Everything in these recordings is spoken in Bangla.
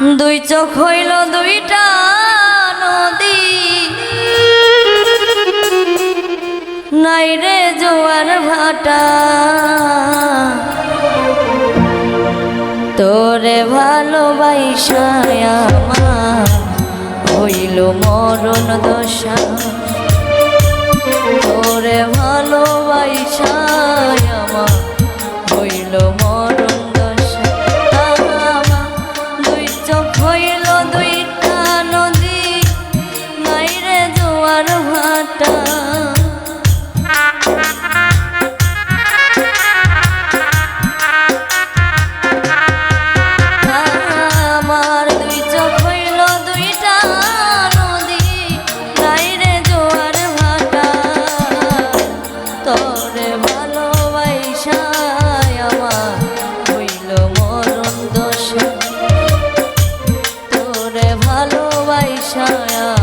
দুই চোখ হইল দুইটা নদী। নাই রে জোয়ার ভাটা। তোরে ভালোবাসায় আমার হইল মরণ দশা। তোরে ভালোবাসায় আমার হইল 唱呀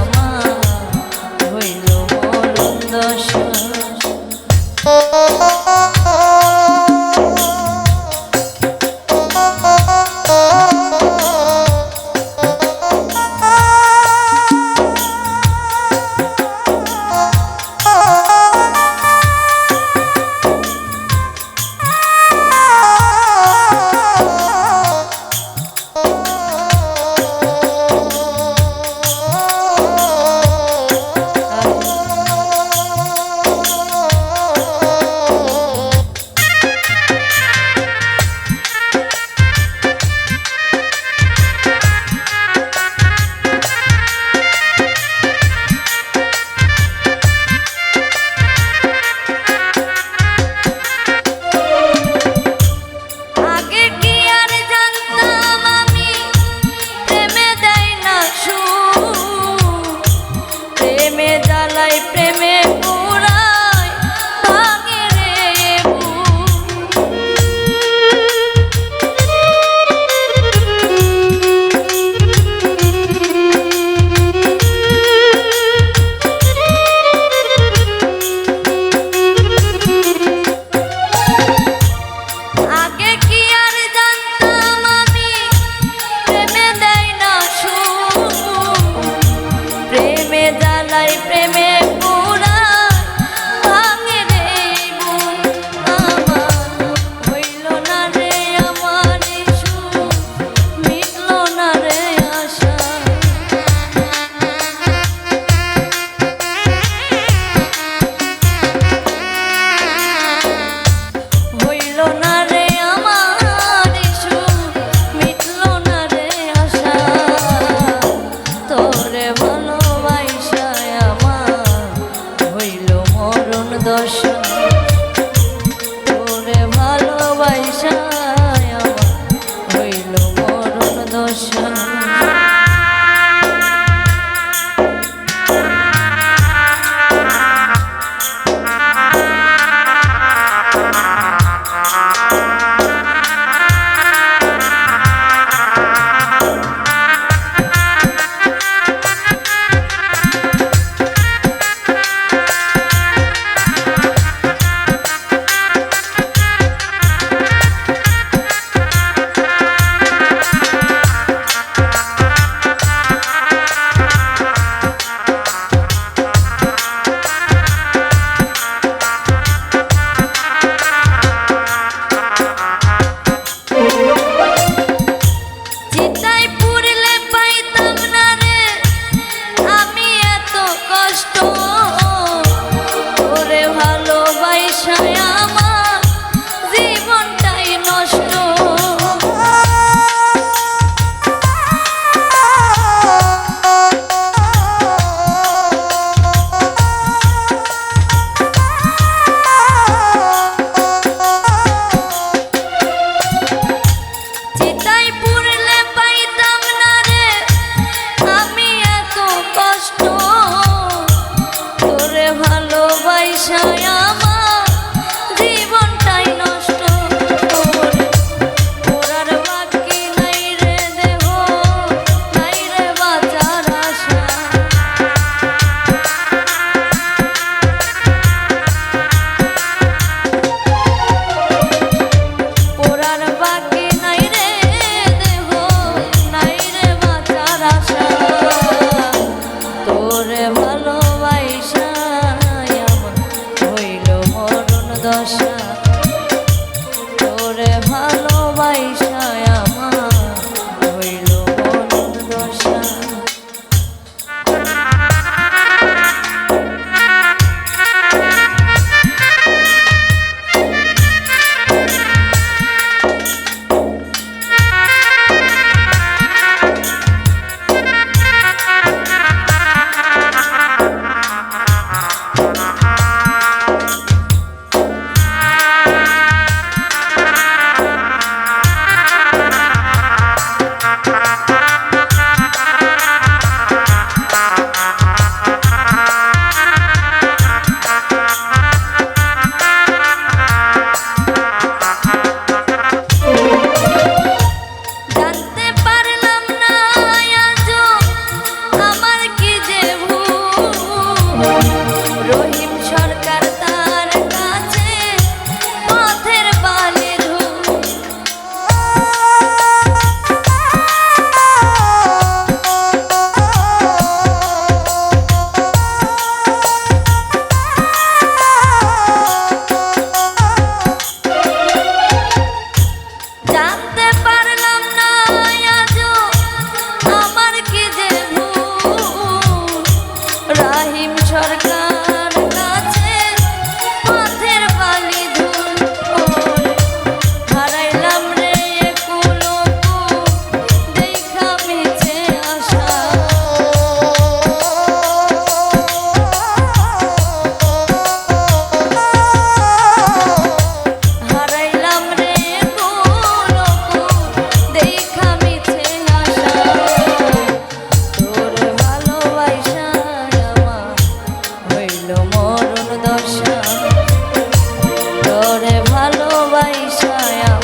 তোরে